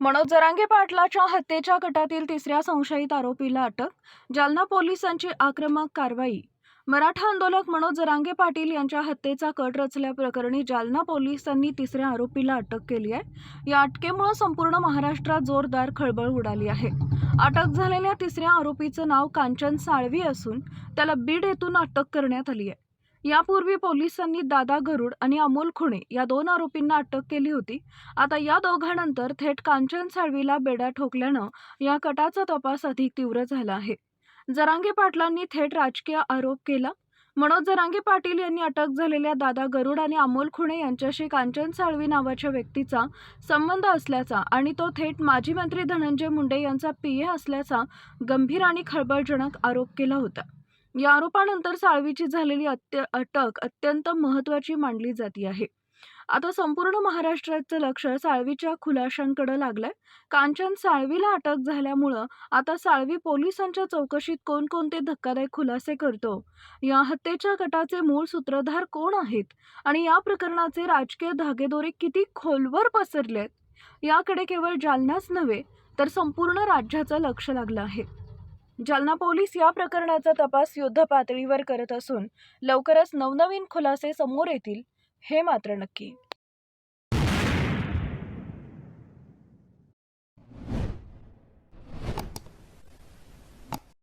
मनोज जरांगे पाटलाच्या हत्येच्या कटातील तिसऱ्या संशयित आरोपीला अटक जालना पोलिसांची आक्रमक कारवाई. मराठा आंदोलक मनोज जरांगे पाटील यांच्या हत्येचा कट रचल्याप्रकरणी जालना पोलिसांनी तिसऱ्या आरोपीला अटक केली आहे. या अटकेमुळे संपूर्ण महाराष्ट्रात जोरदार खळबळ उडाली आहे. अटक झालेल्या तिसऱ्या आरोपीचं नाव कांचन साळवी असून त्याला बीड येथून अटक करण्यात आली आहे. यापूर्वी पोलिसांनी दादा गरुड आणि अमोल खुणे या दोन आरोपींना अटक केली होती. आता या दोघांनंतर थेट कांचन साळवीला बेड्या ठोकल्यानं या कटाचा तपास अधिक तीव्र झाला आहे. जरांगे पाटलांनी थेट राजकीय आरोप केला. मनोज जरांगे पाटील यांनी अटक झालेल्या दादा गरुड आणि अमोल खुणे यांच्याशी कांचन साळवी नावाच्या व्यक्तीचा संबंध असल्याचा आणि तो थेट माजी मंत्री धनंजय मुंडे यांचा पीए असल्याचा गंभीर आणि खळबळजनक आरोप केला होता. या आरोपानंतर साळवीची झालेली अत्य अटक अत्यंत महत्त्वाची मानली जाती आहे. आता संपूर्ण महाराष्ट्राचं लक्ष साळवीच्या खुलाशांकडे लागलंय. कांचन साळवीला अटक झाल्यामुळं आता साळवी पोलिसांच्या चौकशीत कोणकोणते धक्कादायक खुलासे करतो? या हत्येच्या गटाचे मूळ सूत्रधार कोण आहेत? आणि या प्रकरणाचे राजकीय धागेदोरे किती खोलवर पसरलेत? याकडे केवळ जालनाच नव्हे तर संपूर्ण राज्याचं लक्ष लागलं आहे. जालना पोलीस या प्रकरणाचा तपास युद्ध पातळीवर करत असून लवकरच नवनवीन खुलासे समोर येतील हे मात्र नक्की.